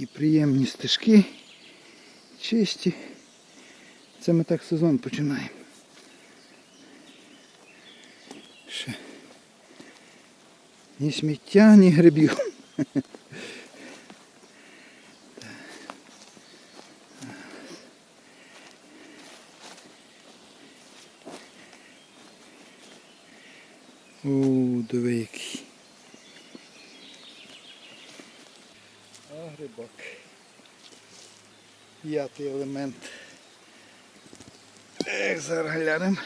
Такі приємні стежки, чисті. Це ми так сезон починаємо. Ще. Ні сміття, ні грибів. О, диви який. А грибок. П'ятий елемент. Ех, зараз глянемо.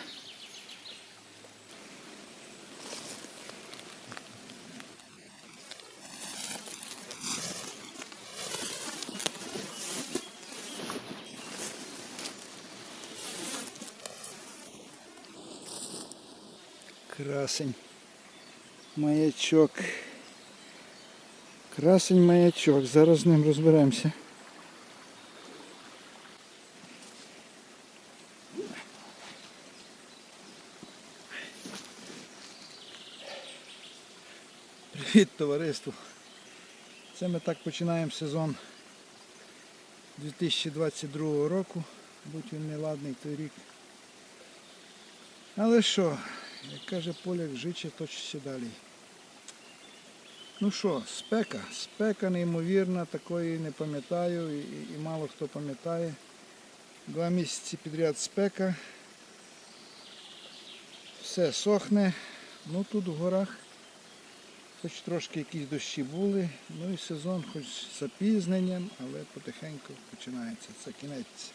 Красень. Маячок. Красень маячок. Зараз з ним розберемося. Привіт, товариство. Це ми так починаємо сезон 2022 року. Будь він неладний той рік. Але що, як каже поляк, жиче точиться далі. Ну що, спека. Спека неймовірна, такої не пам'ятаю і, і- мало хто пам'ятає. Два місяці підряд спека. Все сохне. Ну тут в горах хоч трошки якісь дощі були. Ну і сезон хоч з запізненням, але потихеньку починається. Це кінець.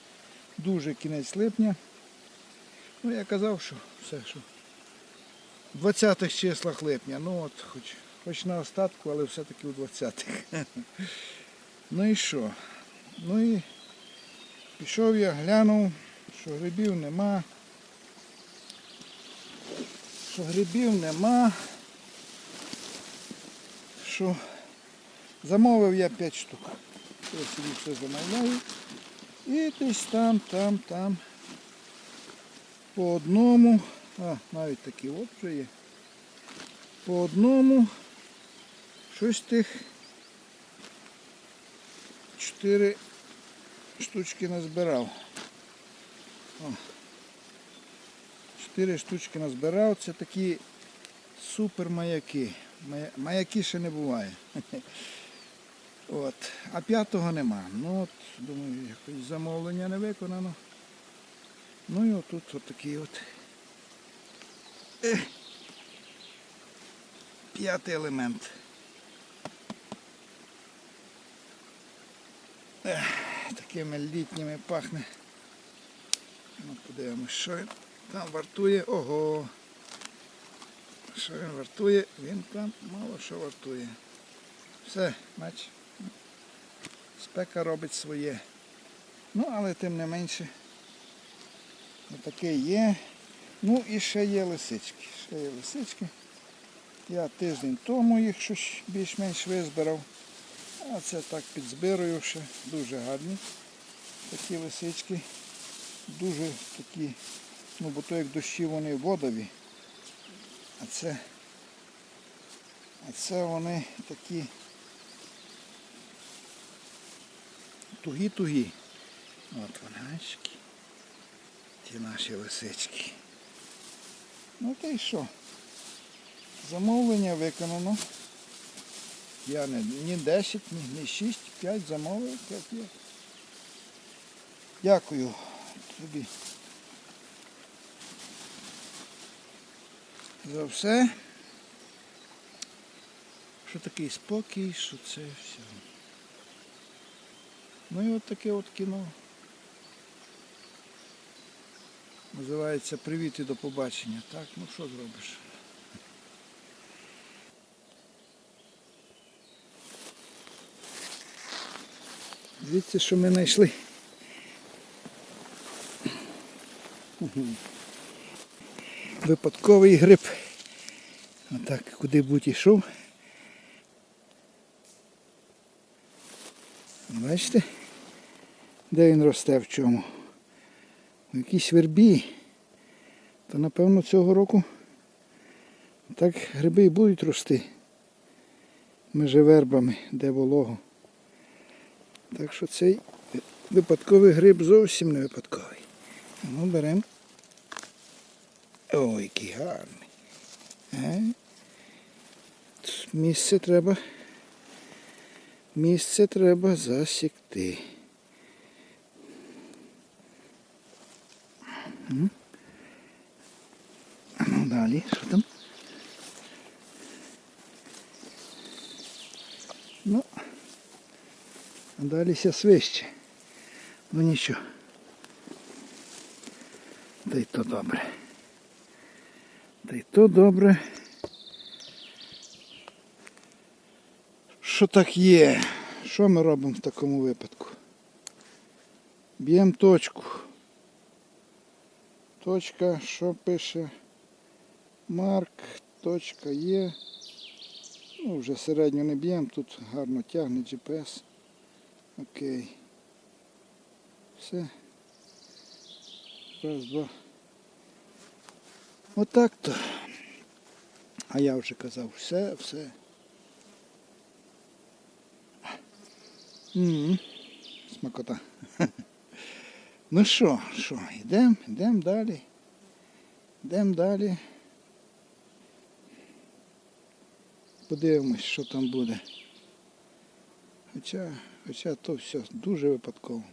Дуже кінець липня. Ну я казав, що все, що в 20-х числах липня. Ну от хоч, хоч на остатку, але все-таки у 20-х. Ну і що? Ну і пішов я, глянув, що грибів нема. Що грибів нема. Що замовив я 5 штук. Я собі все замовляю. І десь там, там, там. По одному. А, навіть такі от вже є. По одному. Щось тих. Чотири штучки назбирав. Чотири штучки назбирав. Це такі супер маяки. Мая- Маяки ще не буває. От. А п'ятого нема. Ну от, думаю, якось замовлення не виконано. Ну і отут от от. П'ятий елемент. Такими літніми пахне. Ну, подивимось, що він там вартує. Ого. Що він вартує? Він там мало що вартує. Все, бач. Спека робить своє. Ну, але тим не менше. Отаке є. Ну і ще є лисички. Ще є лисички. Я тиждень тому їх щось більш-менш визбирав. А це так підзбирую ще. Дуже гарні. Такі лисички. Дуже такі, ну бо то як дощі вони водові. А це, а це вони такі тугі-тугі. От вони. Ті наші лисички. Ну та й що? Замовлення виконано. Я не ні 10, ні, ні 6, 5 замовив, 5 є. Дякую тобі за все. Що такий спокій, що це все. Ну і от таке от кіно. Називається Привіт і до побачення. Так, ну що зробиш? Дивіться, що ми знайшли. Випадковий гриб. Отак, куди будь ішов. Бачите? Де він росте в чому? У якійсь вербі. То напевно цього року так гриби і будуть рости. Межи вербами, де волого. Так що цей випадковий гриб зовсім не випадковий. Ну, беремо. Ой, який гарний. Е? Місце треба. Місце треба засікти. Ну, далі, що там? Ну, а далі ся свище. Ну нічого. Та й то добре. Та й то добре. Що так є? Що ми робимо в такому випадку? Б'ємо точку. Точка, що пише? Марк, точка є. Ну, вже середньо не б'ємо, тут гарно тягне GPS. Окей. Все. Раз, два. Отак то. А я вже казав, все, все. м Смакота. Ну що, що, йдемо, йдемо далі. Йдемо далі. Подивимось, що там буде. Хоча, хоча то все дуже випадково.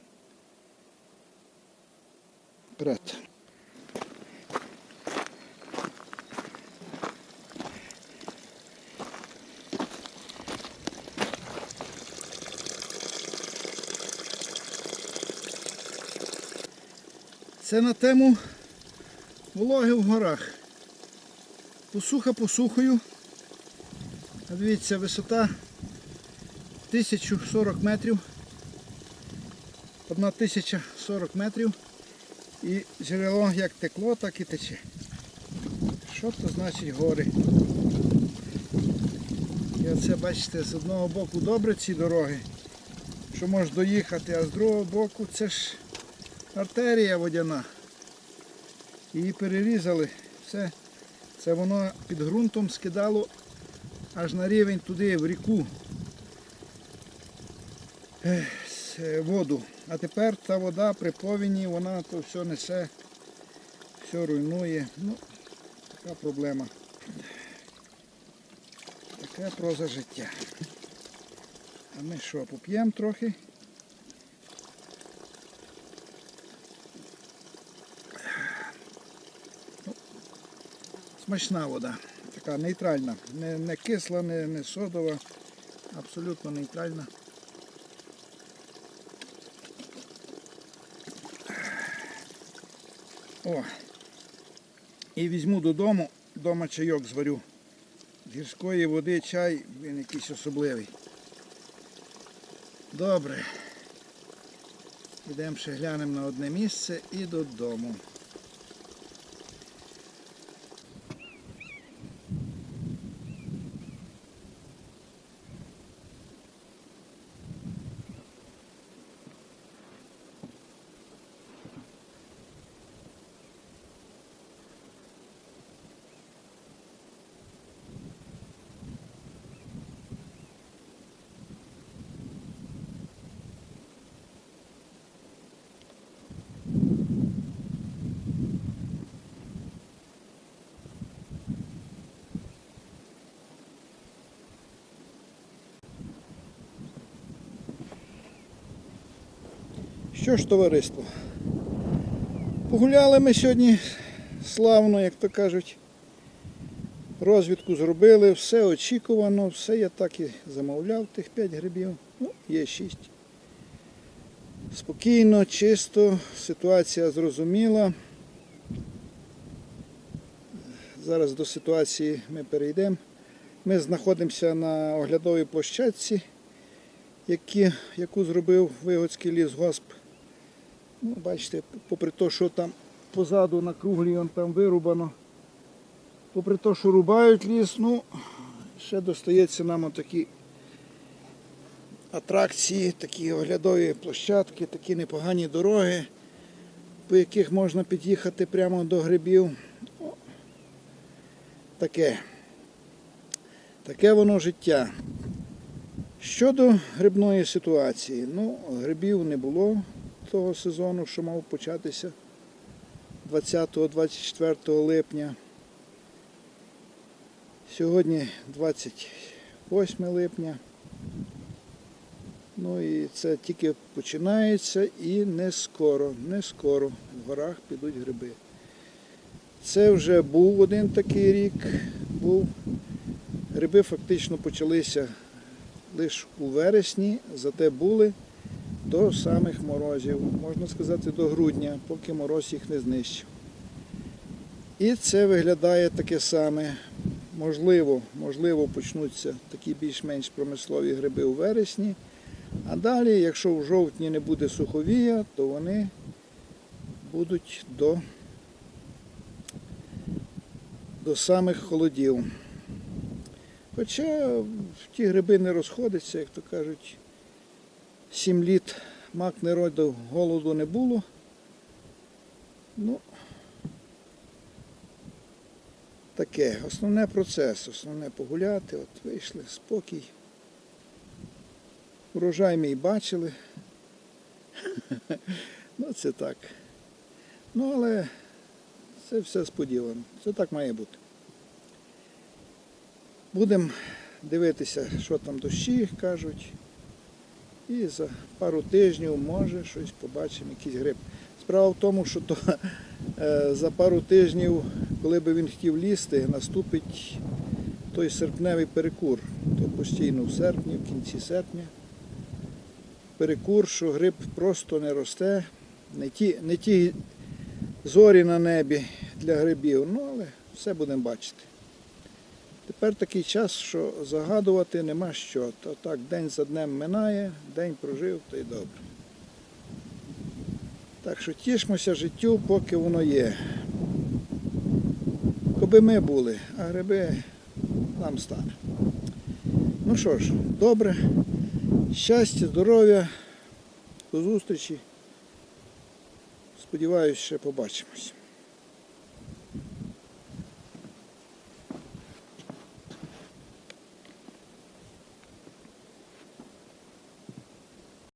Вперед. Це на тему вологи в горах. Посуха посухою. Дивіться, висота 1040 метрів. Одна тисяча 40 метрів. І джерело як текло, так і тече. Що то значить гори? І оце бачите, з одного боку добре ці дороги, що можеш доїхати, а з другого боку це ж артерія водяна. Її перерізали. Все. Це воно під ґрунтом скидало аж на рівень туди, в ріку. Воду. А тепер та вода при повіні, вона то все несе, все руйнує. Ну, така проблема. Таке проза життя. А ми що, поп'ємо трохи? Ну, Смачна вода. Така нейтральна. Не, не кисла, не, не содова. Абсолютно нейтральна. О. І візьму додому, вдома чайок зварю. З гірської води чай, він якийсь особливий. Добре. Йдемо ще глянемо на одне місце і додому. Що ж, товариство? Погуляли ми сьогодні славно, як то кажуть. Розвідку зробили, все очікувано, все я так і замовляв, тих 5 грибів. Ну, є 6. Спокійно, чисто, ситуація зрозуміла. Зараз до ситуації ми перейдемо. Ми знаходимося на оглядовій площадці, які, яку зробив Вигодський лісгосп. Ну, бачите, попри те, що там позаду на круглі он там вирубано. Попри те, що рубають ліс, ну, ще достається нам отакі атракції, такі оглядові площадки, такі непогані дороги, по яких можна під'їхати прямо до грибів. Ну, таке. Таке воно життя. Щодо грибної ситуації, ну, грибів не було того сезону, що мав початися 20-24 липня. Сьогодні 28 липня. Ну і це тільки починається і не скоро, не скоро в горах підуть гриби. Це вже був один такий рік. Був. Гриби фактично почалися лише у вересні, зате були до самих морозів, можна сказати, до грудня, поки мороз їх не знищив. І це виглядає таке саме. Можливо, можливо, почнуться такі більш-менш промислові гриби у вересні. А далі, якщо в жовтні не буде суховія, то вони будуть до, до самих холодів. Хоча ті гриби не розходяться, як то кажуть, сім літ мак не родив, голоду не було. Ну, таке. Основне процес, основне погуляти, от вийшли, спокій. Урожай мій бачили. Ну, це так. Ну, але це все сподівано. Це так має бути. Будемо дивитися, що там дощі кажуть. І за пару тижнів, може, щось побачимо, якийсь гриб. Справа в тому, що то, е, за пару тижнів, коли би він хотів лізти, наступить той серпневий перекур. То постійно в серпні, в кінці серпня. Перекур, що гриб просто не росте. Не ті, не ті зорі на небі для грибів, ну але все будемо бачити. Тепер такий час, що загадувати нема що. То так день за днем минає, день прожив, то й добре. Так що тішмося життю, поки воно є. Коби ми були, а гриби нам стане. Ну що ж, добре. Щастя, здоров'я, до зустрічі. Сподіваюсь, ще побачимось.